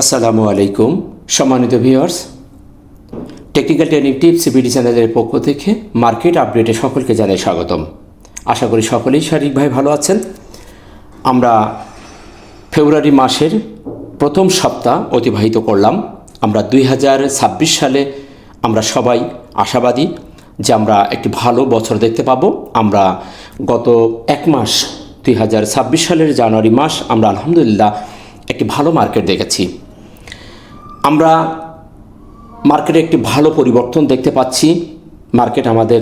আসসালামু আলাইকুম, সম্মানিত viewers. Technical training tips BD চ্যানেলের পক্ষ থেকে মার্কেট আপডেটে সকলকে জানাই স্বাগতম। আশা করি সকলেই শারীরিকভাবে ভালো আছেন। আমরা ফেব্রুয়ারি মাসের প্রথম সপ্তাহ অতিবাহিত করলাম। আমরা দুই হাজার ছাব্বিশ সালে আমরা সবাই আশাবাদী যে আমরা একটি ভালো বছর দেখতে পাবো। আমরা গত এক মাস, দুই হাজার ছাব্বিশ সালের জানুয়ারি মাস, আমরা আলহামদুলিল্লাহ একটি ভালো মার্কেট দেখেছি। আমরা মার্কেটে একটি ভালো পরিবর্তন দেখতে পাচ্ছি। মার্কেট আমাদের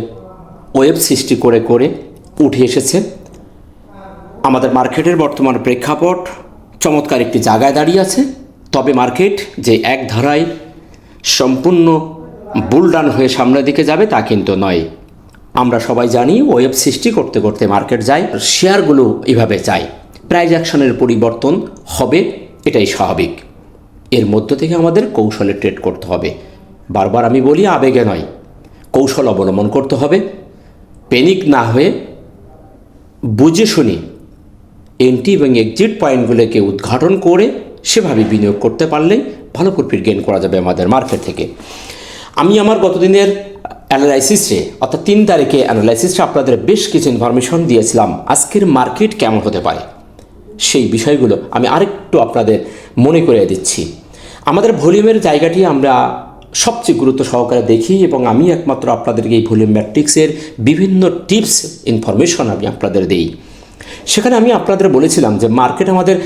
ওয়েব সৃষ্টি করে করে উঠে এসেছে। আমাদের মার্কেটের বর্তমান প্রেক্ষাপট চমৎকার একটি জায়গায় দাঁড়িয়ে আছে। তবে মার্কেট যে এক ধারায় সম্পূর্ণ বুলডান হয়ে সামনের দিকে যাবে তা কিন্তু নয়। আমরা সবাই জানি ওয়েব সৃষ্টি করতে করতে মার্কেট যায়, শেয়ারগুলো এভাবে চায় প্রাইজ অ্যাকশনের পরিবর্তন হবে, এটাই স্বাভাবিক। এর মধ্য থেকে আমাদের কৌশলে ট্রেড করতে হবে। বারবার আমি বলি, আবেগে নয়। কৌশল অবলম্বন করতে হবে। প্যানিক না হয়ে বুঝে শুনে এন্ট্রি এবং এক্সিট পয়েন্টগুলোকে উদ্ঘাটন করে সেভাবে বিনিয়োগ করতে পারলেই ভালো প্রফিট গেইন করা যাবে আমাদের মার্কেট থেকে। আমি আমার গতদিনের অ্যানালাইসিসে অর্থাৎ তিন তারিখে অ্যানালাইসিসে আপনাদের বেশ কিছু ইনফরমেশন দিয়েছিলাম, আজকের মার্কেট কেমন হতে পারে, সেই বিষয়গুলো আমি আরেকটু আপনাদের মনে করে দিচ্ছি। আমাদের ভলিউমের জায়গাটি আমরা সবচেয়ে গুরুত্ব সহকারে দেখি এবং আমি একমাত্র আপনাদেরকে এই ভলিউম ম্যাট্রিক্সের বিভিন্ন টিপস, ইনফরমেশন আমি আপনাদের দেই। সেখানে আমি আপনাদের বলেছিলাম যে মার্কেট আমাদের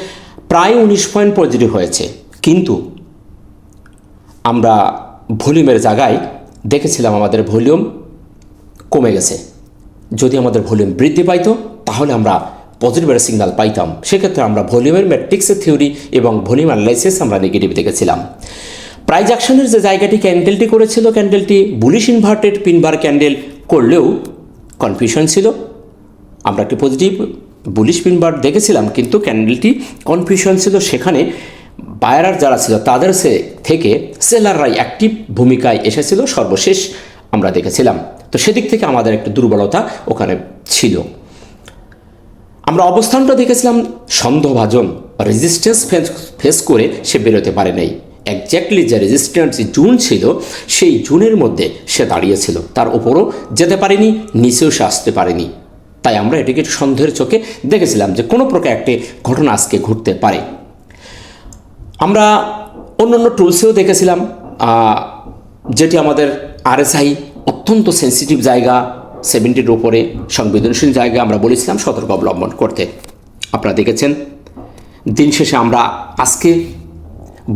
প্রায় উনিশ পয়েন্ট পজিটিভ হয়েছে। কিন্তু আমরা ভলিউমের জায়গায় দেখেছিলাম আমাদের ভলিউম কমে গেছে। যদি আমাদের ভলিউম বৃদ্ধি পাইতো, তাহলে আমরা পজিটিভের সিগনাল পাইতাম। সেক্ষেত্রে আমরা ভলিউমের ম্যাট্রিক্সের থিওরি এবং ভলিউম অ্যানালাইসিস আমরা নেগেটিভ দেখেছিলাম প্রাইজ অ্যাকশনের যে জায়গাটি ক্যান্ডেলটি করেছিল ক্যান্ডেলটি bullish inverted pin bar candle করলেও কনফিউশন ছিল। আমরা একটি পজিটিভ বুলিশ পিনবার দেখেছিলাম, কিন্তু ক্যান্ডেলটি কনফিউশন ছিল। সেখানে বায়ারার যারা ছিল, তাদের সে থেকে সেলাররাই অ্যাক্টিভ ভূমিকায় এসেছিল। সর্বশেষ আমরা দেখেছিলাম। তো সেদিক থেকে আমাদের একটু দুর্বলতা ওখানে ছিল। আমরা অবস্থানটা দেখেছিলাম সন্দেহভাজন রেজিস্ট্যান্স ফেস করে সে বেরোতে পারে নাই একজ্যাক্টলি যে রেজিস্ট্যান্স জুন ছিল, সেই জুনের মধ্যে সে দাঁড়িয়েছিল। তার ওপরও যেতে পারেনি, নিচেও সে আসতে পারেনি। তাই আমরা এটিকে সন্দেহের চোখে দেখেছিলাম যে কোনো প্রকার একটি ঘটনা আজকে ঘটতে পারে। আমরা অন্য অন্য টুলসেও দেখেছিলাম যেটি আমাদের আরএসআই অত্যন্ত সেন্সিটিভ জায়গা সেভেন্টির উপরে সংবেদনশীল জায়গা আমরা বলেছিলাম সতর্ক অবলম্বন করতে। আপনারা দেখেছেন, দিন শেষে আমরা আজকে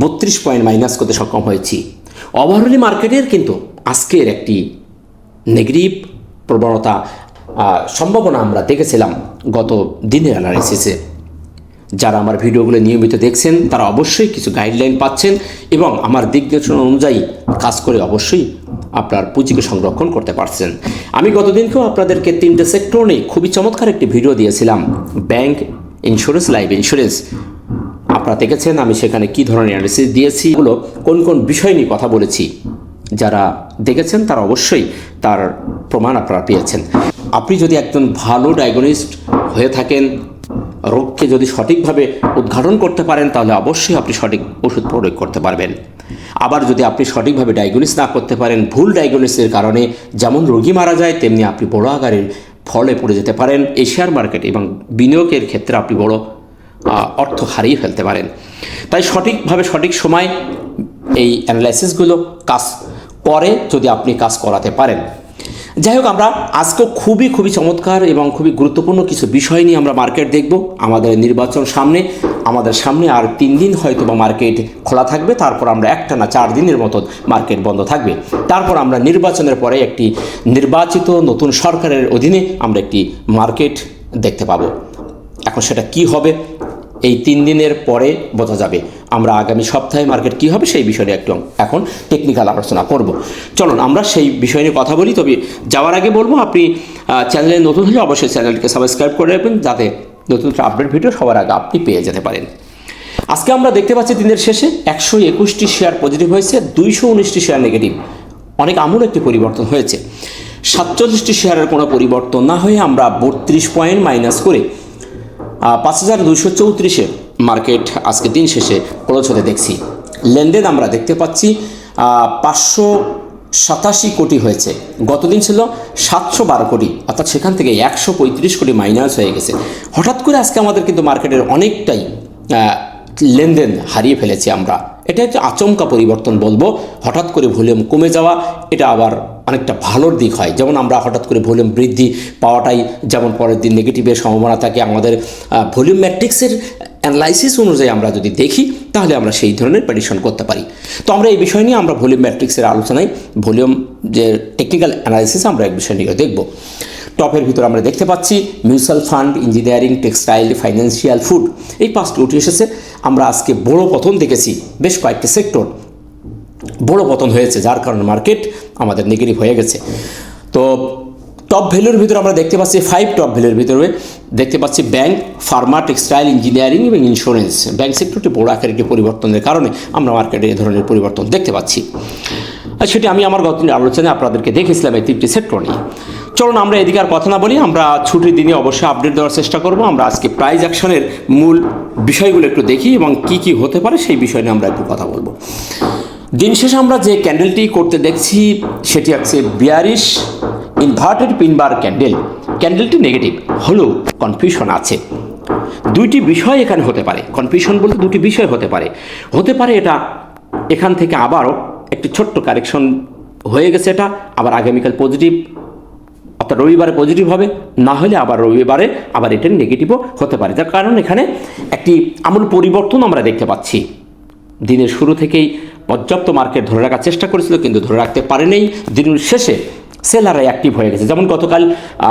বত্রিশ পয়েন্ট মাইনাস করতে সক্ষম হয়েছি। ওভারঅলি মার্কেটের কিন্তু আজকের একটি নেগেটিভ প্রবণতা সম্ভাবনা আমরা দেখেছিলাম গত দিনের অ্যানালিসিসে যারা আমার ভিডিওগুলো নিয়মিত দেখছেন, তারা অবশ্যই কিছু গাইডলাইন পাচ্ছেন এবং আমার দিক নির্দেশনা অনুযায়ী কাজ করে অবশ্যই আপনার পুঁজিকে সংরক্ষণ করতে পারছেন। আমি গতদিনকেও আপনাদেরকে তিনটে সেক্টর নিয়ে খুবই চমৎকার একটি ভিডিও দিয়েছিলাম ব্যাংক ইন্স্যুরেন্স লাইফ ইন্স্যুরেন্স আপনারা দেখেছেন আমি সেখানে কি ধরনের অ্যানালিসিস দিয়েছি, এগুলো কোন কোন বিষয় নিয়ে কথা বলেছি। যারা দেখেছেন তারা অবশ্যই তার প্রমাণ আপনারা পেয়েছেন। আপনি যদি একজন ভালো ডায়াগনিস্ট হয়ে থাকেন রোগকে যদি সঠিকভাবে উদ্ঘাটন করতে পারেন, তাহলে অবশ্যই আপনি সঠিক ওষুধ প্রয়োগ করতে পারবেন। আবার যদি আপনি সঠিকভাবে ডায়াগনিস না করতে পারেন, ভুল ডায়াগনিসের কারণে যেমন রোগী মারা যায়, তেমনি আপনি বড় আকারের ফলে পড়ে যেতে পারেন। এশিয়ার মার্কেট এবং বিনিয়োগের ক্ষেত্রে আপনি বড় অর্থ হারিয়ে ফেলতে পারেন। তাই সঠিকভাবে সঠিক সময় এই অ্যানালাইসিসগুলো কাজ করে যদি আপনি কাজ করাতে পারেন। যাই হোক আমরা আজকেও খুবই খুবই চমৎকার এবং খুবই গুরুত্বপূর্ণ কিছু বিষয় নিয়ে আমরা মার্কেট দেখব। আমাদের নির্বাচন সামনে, আমাদের সামনে আর তিন দিন হয়তো বা মার্কেট খোলা থাকবে। তারপর আমরা একটা না চার দিনের মতো মার্কেট বন্ধ থাকবে। তারপর আমরা নির্বাচনের পরে একটি নির্বাচিত নতুন সরকারের অধীনে আমরা একটি মার্কেট দেখতে পাবো। এখন সেটা কি হবে এই তিন দিনের পরে বোঝা যাবে আমরা আগামী সপ্তাহে মার্কেট কি হবে সেই বিষয়ে একটু এখন টেকনিক্যাল আলোচনা করব। চলুন, আমরা সেই বিষয় নিয়ে কথা বলি। তবে যাওয়ার আগে বলব, আপনি চ্যানেলে নতুন হলে অবশ্যই চ্যানেলটিকে সাবস্ক্রাইব করে রাখবেন যাতে নতুন আপডেট ভিডিও সবার আগে আপনি পেয়ে যেতে পারেন। আজকে আমরা দেখতে পাচ্ছি দিনের শেষে একশো একুশটি শেয়ার পজিটিভ হয়েছে, দুইশো উনিশটি শেয়ার নেগেটিভ অনেক আমূল একটি পরিবর্তন হয়েছে। সাতচল্লিশটি শেয়ারের কোনো পরিবর্তন না হয়ে আমরা বত্রিশ পয়েন্ট মাইনাস করে পাঁচ হাজার দুশো চৌত্রিশে মার্কেট আজকে দিন শেষে ক্লোজ হতে দেখছি। লেনদেন আমরা দেখতে পাচ্ছি পাঁচশো সাতাশি কোটি হয়েছে। গতদিন ছিল সাতশো বারো কোটি, অর্থাৎ সেখান থেকে একশো পঁয়ত্রিশ কোটি মাইনাস হয়ে গেছে। হঠাৎ করে আজকে আমাদের কিন্তু মার্কেটের অনেকটাই লেনদেন হারিয়ে ফেলেছি আমরা। এটা হচ্ছে আচমকা পরিবর্তন বলব। হঠাৎ করে ভলিউম কমে যাওয়া, এটা আবার অনেকটা ভালোর দিক হয়। যেমন আমরা হঠাৎ করে ভলিউম বৃদ্ধি পাওয়াটাই যেমন পরের দিন নেগেটিভের সম্ভাবনা থাকে, আমাদের ভলিউম ম্যাট্রিক্সের অ্যানালাইসিস অনুযায়ী আমরা যদি দেখি, তাহলে আমরা সেই ধরনের প্রেডিকশন করতে পারি। তো আমরা এই বিষয় নিয়ে আমরা ভলিউম ম্যাট্রিক্সের আলোচনায় ভলিউম যে টেকনিক্যাল অ্যানালাইসিস আমরা এই বিষয় নিয়ে দেখব। টপের ভিতর আমরা দেখতে পাচ্ছি mutual fund engineering textile financial food এই পাঁচটি উঠে এসেছে। আমরা আজকে বড় পতন দেখেছি, বেশ কয়েকটি সেক্টর বড় পতন হয়েছে, যার কারণে মার্কেট আমাদের নেগেটিভ হয়ে গেছে। তো টপ ভ্যালুর ভিতরে আমরা দেখতে পাচ্ছি ফাইভ টপ ভ্যালুর ভিতরে দেখতে পাচ্ছি ব্যাংক ফার্মা টেক্সটাইল ইঞ্জিনিয়ারিং এবং ইন্স্যুরেন্স ব্যাংক সেক্টরটি বড় আকারের একটি পরিবর্তনের কারণে আমরা মার্কেটে এ ধরনের পরিবর্তন দেখতে পাচ্ছি। আর সেটি আমি আমার গত আলোচনায় আপনাদেরকে দেখেছিলাম এই তিনটি সেক্টর নিয়ে। চলুন আমরা এদিকে আর কথা না বলি, আমরা ছুটির দিনে অবশ্যই আপডেট দেওয়ার চেষ্টা করব। আমরা আজকে প্রাইজ অ্যাকশনের মূল বিষয়গুলো একটু দেখি এবং কি কি হতে পারে সেই বিষয় নিয়ে আমরা একটু কথা বলব। দিন শেষে আমরা যে ক্যান্ডেলটি করতে দেখছি, সেটি হচ্ছে bearish inverted pin bar candle ক্যান্ডেলটি negative হলেও কনফিউশন আছে। দুইটি বিষয় এখানে হতে পারে। কনফিউশন বলতে দুটি বিষয় হতে পারে। হতে পারে এটা এখান থেকে আবারও একটি ছোট্ট কারেকশন হয়ে গেছে এটা, আবার আগামীকাল পজিটিভ অর্থাৎ রবিবারে পজিটিভ হবে, না হলে আবার রবিবারে আবার এটা নেগেটিভও হতে পারে। যার কারণ এখানে একটি আমূল পরিবর্তন আমরা দেখতে পাচ্ছি। দিনের শুরু থেকেই পর্যাপ্ত মার্কেট ধরে রাখার চেষ্টা করেছিল, কিন্তু ধরে রাখতে পারেনি। দিনের শেষে সেলার অ্যাক্টিভ হয়ে গেছে। যেমন গতকাল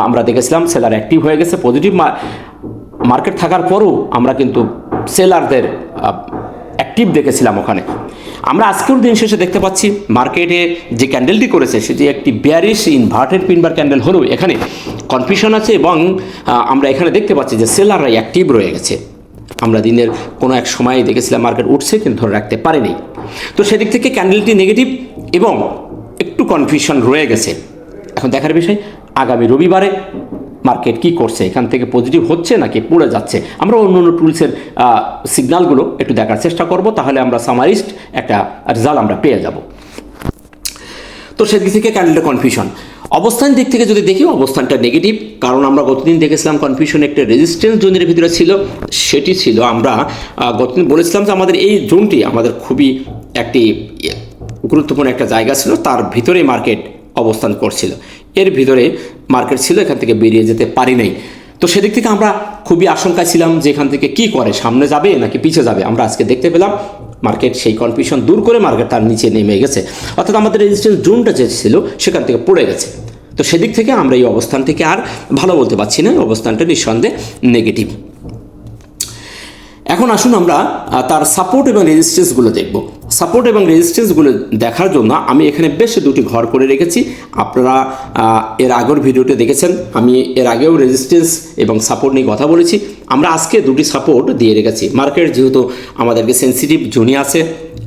আমরা দেখেছিলাম সেলার অ্যাক্টিভ হয়ে গেছে। পজিটিভ মার্কেট থাকার পরও আমরা কিন্তু সেলারদের অ্যাক্টিভ দেখেছিলাম ওখানে। আমরা আজকের দিন শেষে দেখতে পাচ্ছি, মার্কেটে যে ক্যান্ডেলটি করেছে, সেটি একটি বিয়ারিশ ইনভার্টেড পিনবার ক্যান্ডেল হলেও এখানে কনফিউশন আছে এবং আমরা এখানে দেখতে পাচ্ছি যে সেলাররা অ্যাক্টিভ রয়ে গেছে। আমরা দিনের কোনো এক সময় দেখেছিলাম মার্কেট উঠছে কিন্তু ধরে রাখতে পারেনি। তো সেদিক থেকে ক্যান্ডেলটি নেগেটিভ এবং একটু কনফিউশন রয়ে গেছে। এখন দেখার বিষয়, আগামী রবিবারে মার্কেট কি করছে? এখান থেকে পজিটিভ হচ্ছে নাকি পড়ে যাচ্ছে? আমরা অন্য অন্য টুলসের সিগন্যালগুলো একটু দেখার চেষ্টা করব, তাহলে আমরা সামারিস্ট একটা রেজাল্ট আমরা পেয়ে যাব। তো সেদিক থেকে ক্যান্ডেলটা কনফিউশন অবস্থান দিক থেকে যদি দেখি, অবস্থানটা নেগেটিভ কারণ আমরা গতদিন দেখেছিলাম কনফিউশন একটা রেজিস্ট্যান্স জোনের ভিতরে ছিল, সেটি ছিল আমরা গতদিন বলেছিলাম যে আমাদের এই জোনটি আমাদের খুবই একটি গুরুত্বপূর্ণ একটা জায়গা ছিল, তার ভিতরে মার্কেট অবস্থান করছিল। এর ভিতরে মার্কেট ছিল, এখান থেকে বেরিয়ে যেতে পারি নাই। তো সেদিক থেকে আমরা খুবই আশঙ্কা ছিলাম যে এখান থেকে কি করে, সামনে যাবে নাকি পিছিয়ে যাবে, আমরা আজকে দেখতে পেলাম। মার্কেট সেই কনফিউশন দূর করে মার্কেট তার নিচে নেমে গেছে। অর্থাৎ আমাদের রেজিস্ট্যান্স জোনটা যে ছিল, সেখান থেকে পড়ে গেছে। তো সেদিক থেকে আমরা এই অবস্থান থেকে আর ভালো বলতে পারছি না, অবস্থানটা নিঃসন্দেহে নেগেটিভ এখন আসুন আমরা তার সাপোর্ট এবং রেজিস্ট্যান্সগুলো দেখব। সাপোর্ট এবং রেজিস্ট্যান্সগুলো দেখার জন্য আমি এখানে বেশ দুটি ঘর করে রেখেছি। আপনারা এর আগের ভিডিওতে দেখেছেন, আমি এর আগেও রেজিস্ট্যান্স এবং সাপোর্ট নিয়ে কথা বলেছি। আমরা আজকে দুটি সাপোর্ট দিয়ে রেখেছি। মার্কেট যেহেতু আমাদেরকে সেন্সিটিভ জোনে আছে,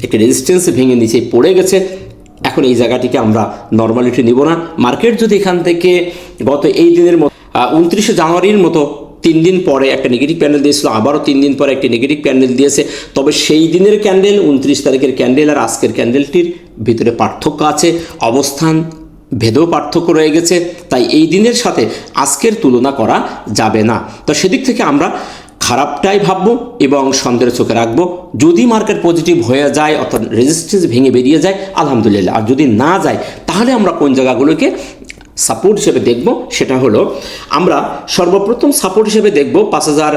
একটি রেজিস্ট্যান্স ভেঙে নিচে পড়ে গেছে, এখন এই জায়গাটিকে আমরা নর্মালিটি নিব না। মার্কেট যদি এখান থেকে গত এই দিনের মতো উনত্রিশে জানুয়ারির মতো তিন দিন পরে একটা নেগেটিভ প্যান্ডেল দিয়েছিল, আবারও তিন দিন পরে একটি নেগেটিভ প্যান্ডেল দিয়েছে, তবে সেই দিনের ক্যান্ডেল উনত্রিশ তারিখের ক্যান্ডেল আর আজকের ক্যান্ডেলটির ভিতরে পার্থক্য আছে। অবস্থান ভেদেও পার্থক্য রয়ে গেছে, তাই এই দিনের সাথে আজকের তুলনা করা যাবে না। তো সেদিক থেকে আমরা খারাপটাই ভাববো এবং সন্দেহের চোখে রাখব। যদি মার্কেট পজিটিভ হয়ে যায় অর্থাৎ রেজিস্ট্যান্স ভেঙে বেরিয়ে যায়, আলহামদুলিল্লাহ। আর যদি না যায়, তাহলে আমরা কোন জায়গাগুলোকে সাপোর্ট হিসেবে দেখব? সেটা হলো, আমরা সর্বপ্রথম সাপোর্ট হিসেবে দেখব পাঁচ হাজার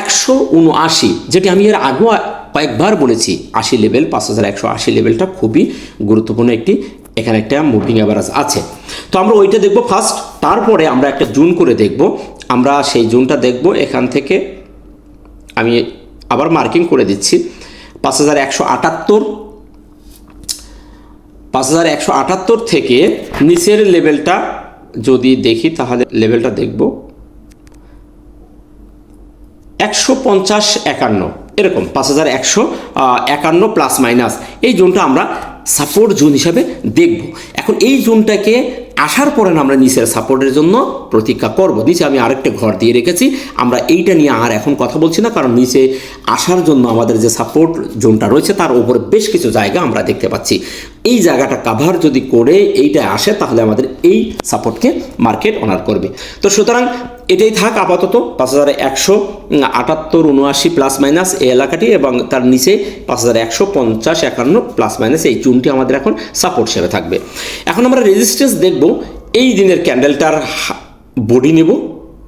একশো উনআশি, যেটি আমি এর আগেও কয়েকবার বলেছি। আশি লেভেল পাঁচ হাজার একশো আশি লেভেলটা খুবই গুরুত্বপূর্ণ একটি এখানে একটা মুভিং অ্যাভারেজ আছে। তো আমরা ওইটা দেখব ফার্স্ট তারপরে আমরা একটা জুন করে দেখব। আমরা সেই জুনটা দেখব, এখান থেকে আমি আবার মার্কিং করে দিচ্ছি। পাঁচ হাজার একশো আটাত্তর, পাঁচ হাজার একশো আটাত্তর থেকে নিচের লেভেলটা যদি দেখি, তাহলে লেভেলটা দেখব। একশো পঞ্চাশ একান্ন, এরকম পাঁচ হাজার একশো একান্ন প্লাস মাইনাস এই জোনটা আমরা সাপোর্ট জোন হিসাবে দেখব। এখন এই জোনটাকে আসার পরে আমরা নিচের সাপোর্টের জন্য প্রতীক্ষা করব। নিচে আমি আরেকটা ঘর দিয়ে রেখেছি। আমরা এইটা নিয়ে আর এখন কথা বলছি না, কারণ নিচে আসার জন্য আমাদের যে সাপোর্ট জোনটা রয়েছে, তার উপরে বেশ কিছু জায়গা আমরা দেখতে পাচ্ছি। এই জায়গাটা কাভার যদি করে এইটা আসে, তাহলে আমাদের এই সাপোর্টকে মার্কেট অনার করবে। তো সুতরাং এটাই থাক আপাতত পাঁচ হাজার একশো আটাত্তর, উনআশি প্লাস মাইনাস এই এলাকাটি এবং তার নিচে পাঁচ হাজার একশো পঞ্চাশ, একান্ন প্লাস মাইনাস এই চুনটি আমাদের এখন সাপোর্ট হিসেবে থাকবে। এখন আমরা রেজিস্ট্যান্স দেখব। এই দিনের ক্যান্ডেলটার বডি নেব।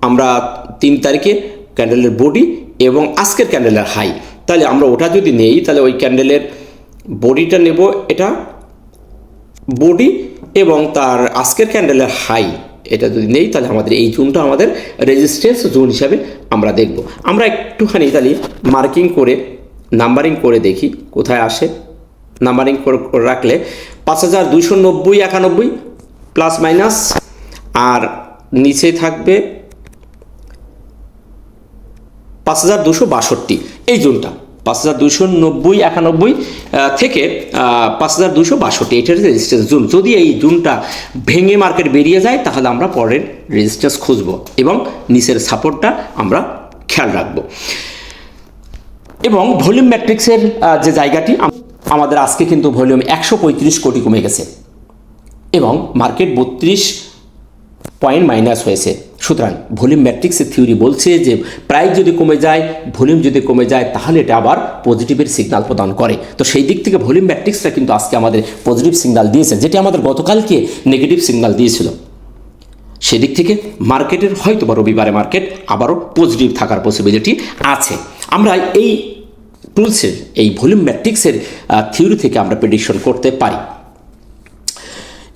আমরা তিন তারিখে ক্যান্ডেলের বডি এবং আজকের ক্যান্ডেলের হাই তাহলে আমরা ওটা যদি নেই, তাহলে ওই ক্যান্ডেলের বডিটা নেব। এটা বডি এবং তার আজকের ক্যান্ডেলের হাই এটা যদি নেই, তাহলে আমাদের এই জোনটা আমাদের রেজিস্ট্যান্স জোন হিসাবে আমরা দেখব। আমরা একটুখানি তাহলে মার্কিং করে নাম্বারিং করে দেখি, কোথায় আসে। নাম্বারিং করে রাখলে পাঁচ হাজার দুইশো নব্বই, একানব্বই প্লাস মাইনাস আর নিচে থাকবে পাঁচ হাজার দুশো বাষট্টি। এই জোনটা পাঁচ হাজার দুশো নব্বই, একানব্বই থেকে পাঁচ হাজার দুশো বাষট্টি। এটার রেজিস্ট্যান্স জোন। যদি এই জোনটা ভেঙে মার্কেট বেরিয়ে যায়, তাহলে আমরা পরের রেজিস্ট্যান্স খুঁজব এবং নিচের সাপোর্টটা আমরা খেয়াল রাখব। এবং ভলিউম ম্যাট্রিক্সের যে জায়গাটি আমাদের আজকে কিন্তু ভলিউম একশো পঁয়ত্রিশ কোটি কমে গেছে। এবং মার্কেট বত্রিশ পয়েন্ট মাইনাস হয়েছে। সুতরাং ভলিউম ম্যাট্রিক্সের থিওরি বলছে যে প্রাইস যদি কমে যায় ভলিউম যদি কমে যায়, তাহলে এটা আবার পজিটিভের সিগন্যাল প্রদান করে। তো সেই দিক থেকে ভলিউম ম্যাট্রিক্সটা কিন্তু আজকে আমাদের পজিটিভ সিগন্যাল দিয়েছে, যেটি আমাদের গতকালকে নেগেটিভ সিগন্যাল দিয়েছিল। সেদিক থেকে মার্কেটের হয়তো বা রবিবারে মার্কেট আবারও পজিটিভ থাকার পসিবিলিটি আছে। আমরা এই টুলসের এই ভলিউম ম্যাট্রিক্সের থিওরি থেকে আমরা প্রেডিকশন করতে পারি।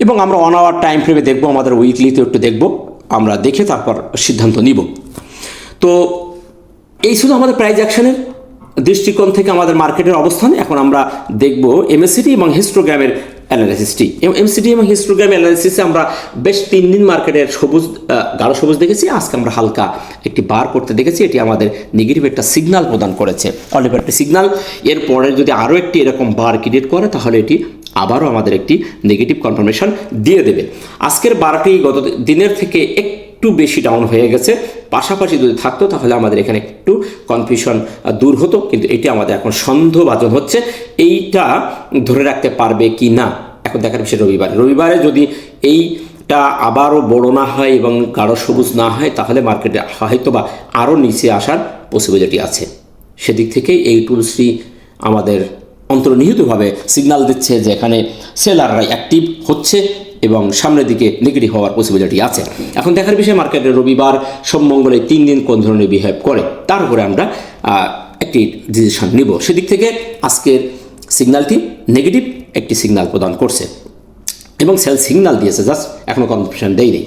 এবং আমরা অন আওয়ার টাইম ফ্রেমে দেখব, আমাদের উইকলিতে একটু দেখব, আমরা দেখে তারপর সিদ্ধান্ত নিব। তো এই শুধু আমাদের প্রাইজ অ্যাকশনের দৃষ্টিকোণ থেকে আমাদের মার্কেটের অবস্থান, এখন আমরা দেখব এমএসসিডি এবং হিস্টোগ্রামের অ্যানালাইসিসটি এমসিডি এবং হিস্টোগ্রাম অ্যানালাইসিসে আমরা বেশ তিন দিন মার্কেটের সবুজ গাঢ় সবুজ দেখেছি। আজকে আমরা হালকা একটি বার করতে দেখেছি। এটি আমাদের নেগেটিভ একটা সিগনাল প্রদান করেছে। অলিভ একটি সিগনাল এরপরে যদি আরও একটি এরকম বার ক্রিয়েট করে, তাহলে এটি আবারও আমাদের একটি নেগেটিভ কনফার্মেশন দিয়ে দেবে। আজকের বারটি গত দিনের থেকে একটু বেশি ডাউন হয়ে গেছে। পাশাপাশি যদি থাকতো, তাহলে আমাদের এখানে একটু কনফিউশন দূর হতো। কিন্তু এটি আমাদের এখন সন্দেহভাজন হচ্ছে, এইটা ধরে রাখতে পারবে কি না? এখন দেখার বিষয় রবিবারে। রবিবারে যদি এই এইটা আবারও বড় না হয় এবং গাঢ় সবুজ না হয়, তাহলে মার্কেটে হয়তো বা আরও নিচে আসার পসিবিলিটি আছে। সেদিক থেকে এই টুলসটি আমাদের অন্তর্নিহিতভাবে সিগন্যাল দিচ্ছে যে এখানে সেলাররা অ্যাক্টিভ হচ্ছে। এবং সামনের দিকে নেগেটিভ হওয়ার পসিবিলিটি আছে। এখন দেখার বিষয় মার্কেটে রবিবার সোমমঙ্গলে তিন দিন কোন ধরনের বিহেভ করে? তার উপরে আমরা একটি ডিসিশন নিব। সেদিক থেকে আজকের সিগন্যালটি নেগেটিভ একটি সিগন্যাল প্রদান করছে। এবং সেল সিগন্যাল দিয়েছে জাস্ট এখনও কনফার্মেশন দেয়নি।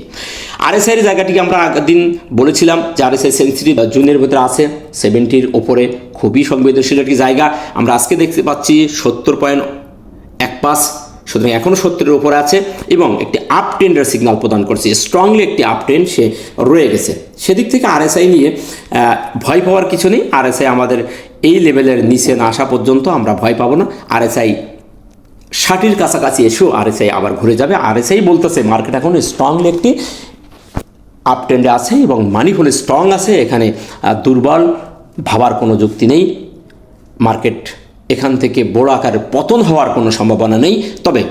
আরএসআই এর জায়গাটিকে আমরা আগের দিন বলেছিলাম যে আরএসআই সেন্সিটিভ জুনের ভিতরে আছে। সেভেন্টির ওপরে খুবই সংবেদনশীল একটি জায়গা। আমরা আজকে দেখতে পাচ্ছি সত্তর পয়েন্ট এক পাস সুতরাং এখনও সত্তরের উপরে আছে এবং একটি আপ ট্রেন্ডের সিগনাল প্রদান করছে স্ট্রংলি একটি আপ ট্রেন্ড সে রয়ে গেছে। সেদিক থেকে আরএসআই নিয়ে ভয় পাওয়ার কিছু নেই। আরএসআই আমাদের এই লেভেলের নিচে না আসা পর্যন্ত আমরা ভয় পাবো না। আরএসআই ষাটির কাছাকাছি এসেও আরএসআই আবার ঘুরে যাবে। আরএসআই বলতেছে মার্কেট এখন স্ট্রংলি একটি আপ ট্রেন্ডে আছে এবং মানি ফুল স্ট্রং আছে। এখানে দুর্বল ভাবার কোনো যুক্তি নেই। মার্কেট এখান থেকে বড় আকারের পতন হওয়ার কোনো সম্ভাবনা নেই, তবে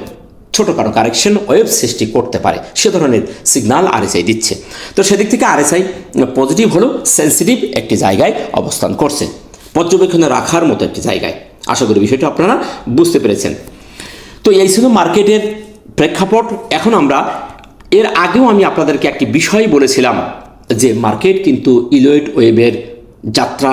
ছোটোখাটো কারেকশন ওয়েব সৃষ্টি করতে পারে। সে ধরনের সিগনাল আরএসআই দিচ্ছে। তো সেদিক থেকে আরএসআই পজিটিভ হলেও সেন্সিটিভ একটি জায়গায় অবস্থান করছে। পর্যবেক্ষণে রাখার মতো একটি জায়গায়। আশা করি বিষয়টি আপনারা বুঝতে পেরেছেন। তো এই ছিল মার্কেটের প্রেক্ষাপট। এখন আমরা এর আগেও আমি আপনাদেরকে একটি বিষয় বলেছিলাম যে মার্কেট কিন্তু ইলোয়েড ওয়েবের যাত্রা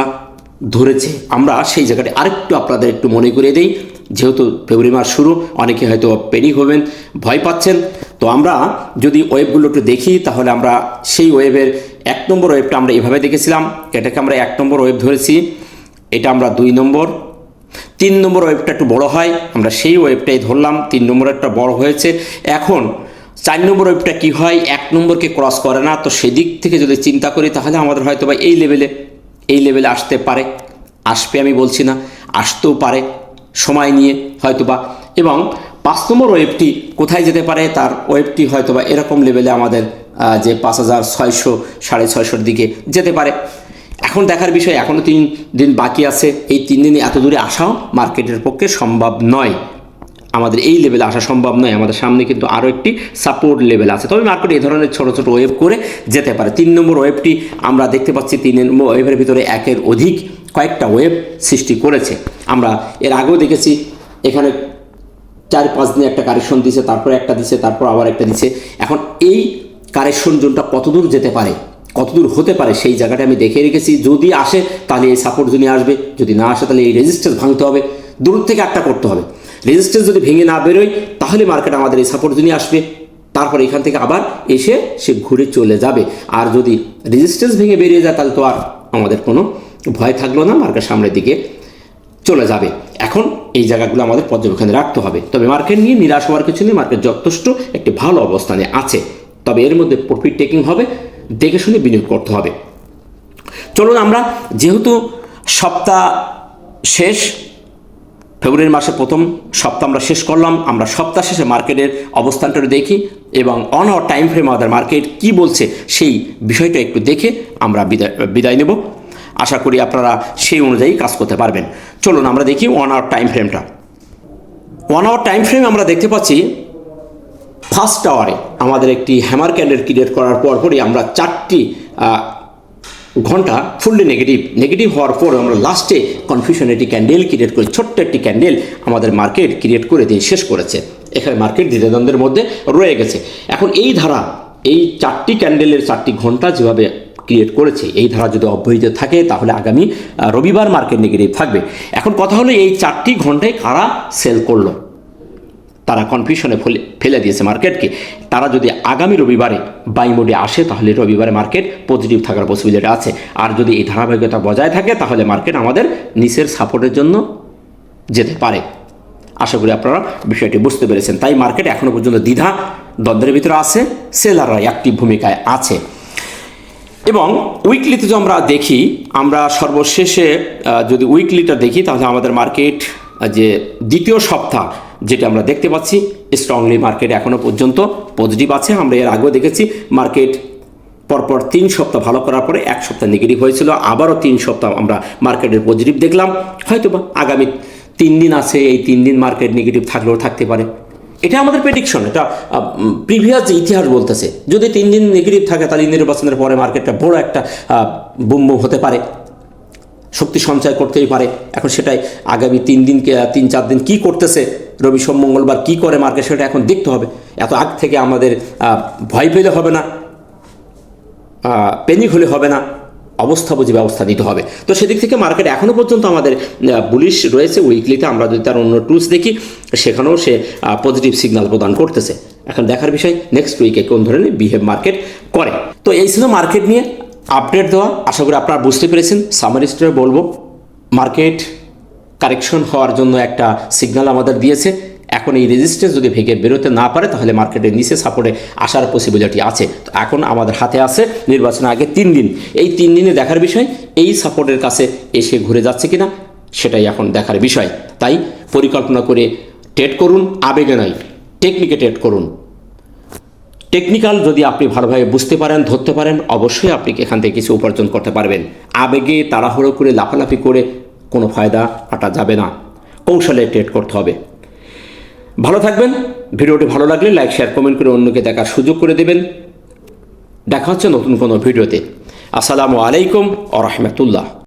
ধরেছে। আমরা সেই জায়গাটি আরেকটু আপনাদের একটু মনে করিয়ে দেই। যেহেতু ফেব্রুয়ারি মাস শুরু, অনেকে হয়তো পেনিক হবেন, ভয় পাচ্ছেন। তো আমরা যদি ওয়েবগুলো একটু দেখি, তাহলে আমরা সেই ওয়েবের এক নম্বর ওয়েবটা আমরা এভাবে দেখেছিলাম। এটাকে আমরা এক নম্বর ওয়েব ধরেছি। এটা আমরা দুই নম্বর। তিন নম্বর ওয়েবটা একটু বড় হয়, আমরা সেই ওয়েবটাই ধরলাম। তিন নম্বর একটা বড় হয়েছে। এখন চার নম্বর ওয়েবটা কি হয়? এক নম্বরকে ক্রস করে না। তো সেদিক থেকে যদি চিন্তা করি, তাহলে আমাদের হয়তো বা এই লেভেলে এই লেভেলে আসতে পারে, আসবে আমি বলছি না, আসতেও পারে, সময় নিয়ে হয়তো বা এবং পাঁচ নম্বর ওয়েবটি কোথায় যেতে পারে, তার ওয়েবটি হয়তো বা এরকম লেভেলে আমাদের যে পাঁচ হাজার ছয়শো, সাড়ে ছয়শোর দিকে যেতে পারে। এখন দেখার বিষয় এখনও তিন দিন বাকি আছে, এই তিন দিনে এত দূরে আসাও মার্কেটের পক্ষে সম্ভব নয়। আমাদের এই লেভেলে আসা সম্ভব নয়। আমাদের সামনে কিন্তু আরও একটি সাপোর্ট লেভেল আছে। তবে মার্কেট এই ধরনের ছোটো ছোটো ওয়েভ করে যেতে পারে। তিন নম্বর ওয়েবটি আমরা দেখতে পাচ্ছি তিন নম্বর ওয়েভের ভিতরে একের অধিক কয়েকটা ওয়েব সৃষ্টি করেছে। আমরা এর আগেও দেখেছি, এখানে চার, পাঁচ দিনে একটা কারেকশন দিছে, তারপরে একটা দিছে, তারপর আবার একটা দিছে। এখন এই কারেকশন জোনটা কতদূর যেতে পারে, কতদূর হতে পারে, সেই জায়গাটা আমি দেখে রেখেছি। যদি আসে, তাহলে এই সাপোর্ট জোনে আসবে। যদি না আসে, তাহলে এই রেজিস্ট্যান্স ভাঙতে হবে। দূর থেকে একটা করতে হবে। রেজিস্ট্যান্স যদি ভেঙে না বেরোয়, তাহলে মার্কেট আমাদের এই সাপোর্ট জোনে আসবে। তারপর এখান থেকে আবার এসে সে ঘুরে চলে যাবে। আর যদি রেজিস্ট্যান্স ভেঙে বেরিয়ে যায়, তাহলে তো আর আমাদের কোনো ভয় থাকল না মার্কেট সামনের দিকে চলে যাবে। এখন এই জায়গাগুলো আমাদের পর্যবেক্ষণে রাখতে হবে। তবে মার্কেট নিয়ে নিরাশ হওয়ার কিছু নেই মার্কেট যথেষ্ট একটি ভালো অবস্থানে আছে। তবে এর মধ্যে প্রফিট টেকিং হবে, দেখে শুনে বিনিয়োগ করতে হবে। চলুন আমরা, যেহেতু সপ্তাহ শেষ ফেব্রুয়ারি মাসে প্রথম সপ্তাহ আমরা শেষ করলাম। আমরা সপ্তাহ শেষে মার্কেটের অবস্থানটা দেখি এবং অন আওয়ার টাইম ফ্রেম আমাদের মার্কেট কি বলছে সেই বিষয়টা একটু দেখে আমরা বিদায় বিদায় নেব। আশা করি আপনারা সেই অনুযায়ী কাজ করতে পারবেন। চলুন আমরা দেখি ওয়ান আওয়ার টাইম ফ্রেমটা ওয়ান আওয়ার টাইম ফ্রেম আমরা দেখতে পাচ্ছি ফার্স্ট আওয়ারে আমাদের একটি হ্যামার ক্যান্ডেল ক্রিয়েট করার পর পরই আমরা চারটি ঘণ্টা ফুললি নেগেটিভ নেগেটিভ হওয়ার পর আমরা লাস্টে কনফিউশন একটি ক্যান্ডেল ক্রিয়েট করি, ছোট্ট একটি ক্যান্ডেল আমাদের মার্কেট ক্রিয়েট করে দিয়ে শেষ করেছে। এখানে মার্কেট দ্বিধাদ্বন্দ্বের মধ্যে রয়ে গেছে। এখন এই ধারা, এই চারটি ক্যান্ডেলের চারটি ঘণ্টা যেভাবে ক্রিয়েট করেছে, এই ধারা যদি অব্যাহত থাকে তাহলে আগামী রবিবার মার্কেট নেগেটিভ থাকবে। এখন কথা হলো এই চারটি ঘন্টায় কারা সেল করল? তারা কনফিউশনে ফেলে দিয়েছে মার্কেটকে তারা যদি আগামী রবিবারে বাই মোডে আসে, তাহলে রবিবারে মার্কেট পজিটিভ থাকার পসিবিলিটি আছে। আর যদি এই ধারাবাহিকতা বজায় থাকে, তাহলে মার্কেট আমাদের নিচের সাপোর্টের জন্য যেতে পারে। আশা করি আপনারা বিষয়টি বুঝতে পেরেছেন। তাই মার্কেট এখনও পর্যন্ত দ্বিধা, দ্বন্দ্বের ভিতরে আছে সেলাররা অ্যাক্টিভ ভূমিকায় আছে। এবং উইকলিতে যদি আমরা দেখি, আমরা সর্বশেষে যদি উইকলিটা দেখি, তাহলে আমাদের মার্কেট যে দ্বিতীয় সপ্তাহ যেটা আমরা দেখতে পাচ্ছি স্ট্রংলি মার্কেট এখনও পর্যন্ত পজিটিভ আছে। আমরা এর আগেও দেখেছি মার্কেট পরপর তিন সপ্তাহ ভালো করার পরে এক সপ্তাহ নেগেটিভ হয়েছিল, আবারও তিন সপ্তাহ আমরা মার্কেটের পজিটিভ দেখলাম। হয়তো বা আগামী তিন দিন আছে, এই তিন দিন মার্কেট নেগেটিভ থাকলেও থাকতে পারে। এটা আমাদের প্রেডিকশন এটা প্রিভিয়াস যে ইতিহাস বলতেছে, যদি তিন দিন নেগেটিভ থাকে, তাহলে নির্বাচনের পরে মার্কেটটা বড় একটা বুম বুম হতে পারে। শক্তি সঞ্চয় করতেই পারে। এখন সেটাই আগামী তিন দিন তিন, চার দিন কি করতেছে, রবি সোম মঙ্গলবার কি করে মার্কেট, সেটা এখন দেখতে হবে। এত আগ থেকে আমাদের ভয় পেলে হবে না পেনিক হলে হবে না, অবস্থা বুঝে ব্যবস্থা নিতে হবে। তো সেদিক থেকে মার্কেট এখনও পর্যন্ত আমাদের বুলিশ রয়েছে উইকলিতে আমরা যদি তার অন্য টুলস দেখি, সেখানেও সে পজিটিভ সিগন্যাল প্রদান করতেছে। এখন দেখার বিষয় নেক্সট উইকে কোন ধরনের বিহেভ মার্কেট করে। তো এই ছিল মার্কেট নিয়ে আপডেট দেওয়া, আশা করি আপনারা বুঝতে পেরেছেন। সামারি স্টোরে বলব মার্কেট কারেকশন হওয়ার জন্য একটা সিগন্যাল আমাদের দিয়েছে। এখন এই রেজিস্ট্যান্স যদি ভেঙে বেরোতে না পারে, তাহলে মার্কেটের নিচে সাপোর্টে আসার পসিবিলিটি আছে। তো এখন আমাদের হাতে আছে নির্বাচনের আগে তিন দিন। এই তিন দিনে দেখার বিষয়, এই সাপোর্টের কাছে এসে ঘুরে যাচ্ছে কিনা, সেটাই এখন দেখার বিষয়। তাই পরিকল্পনা করে ট্রেড করুন, আবেগে নয় টেকনিকে ট্রেড করুন। টেকনিক্যাল যদি আপনি ভালোভাবে বুঝতে পারেন, ধরতে পারেন, অবশ্যই আপনি এখান থেকে কিছু উপার্জন করতে পারবেন। আবেগে তাড়াহুড়ো করে, লাফালাফি করে কোনো ফায়দা আটা যাবে না। কৌশলে ট্রেড করতে হবে। ভালো থাকবেন। ভিডিওটি ভালো লাগলে লাইক শেয়ার কমেন্ট করে অন্যকে দেখার সুযোগ করে দেবেন। দেখা হচ্ছে নতুন কোনো ভিডিওতে। আসসালামু আলাইকুম আ রহমতুল্লাহ।